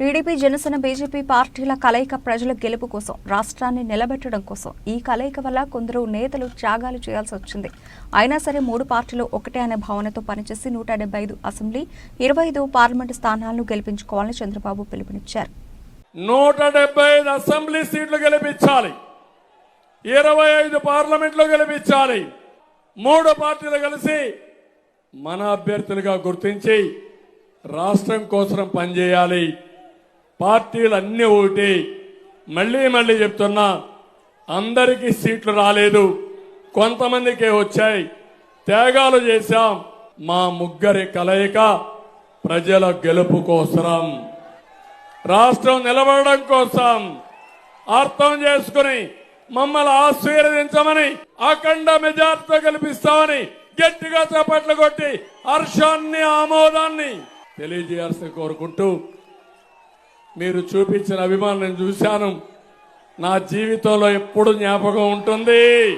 TDP Janasena BJP పార్టీల కలయిక ప్రజల గెలుపు కోసం రాష్ట్రాన్ని నిలబెట్టడం కోసం ఈ కలయిక వల్ల కొందరు నేతలు త్యాగాలు చేయాల్సి వచ్చింది. అయినా సరే మూడు పార్టీలు ఒకటే అనే భావనతో పనిచేసి నూట డెబ్బై ఐదు అసెంబ్లీ ఇరవై ఐదు పార్లమెంటు స్థానాలను గెలిపించుకోవాలని చంద్రబాబు పిలుపునిచ్చారు. నూట డెబ్బై ఐదు అసెంబ్లీ సీట్లు గెలిపించాలి. ఇరవై ఐదు పార్లమెంట్లో గెలిపించాలి. మూడు పార్టీలు కలిసి మన అభ్యర్థులుగా గుర్తించి రాష్ట్రం కోసం పనిచేయాలి. పార్టీలు అన్ని ఒకటి. మళ్ళీ మళ్ళీ చెప్తున్నా అందరికీ సీట్లు రాలేదు. కొంతమందికే వచ్చాయి. త్యాగాలు చేశాం. మా ముగ్గురి కలయిక ప్రజల గెలుపు కోసరం. రాష్ట్రం నిలబడడం కోసం అర్థం చేసుకుని మమ్మల్ని ఆశీర్వదించమని అఖండ మెజార్టీతో గెలిపిస్తామని గట్టిగా చప్పట్లు కొట్టి హర్షాన్ని ఆమోదాన్ని తెలియజేయాల్సి కోరుకుంటూ మీరు చూపించిన అభిమానం చూశాను. నా జీవితంలో ఎప్పుడు జ్ఞాపకం ఉంటుంది?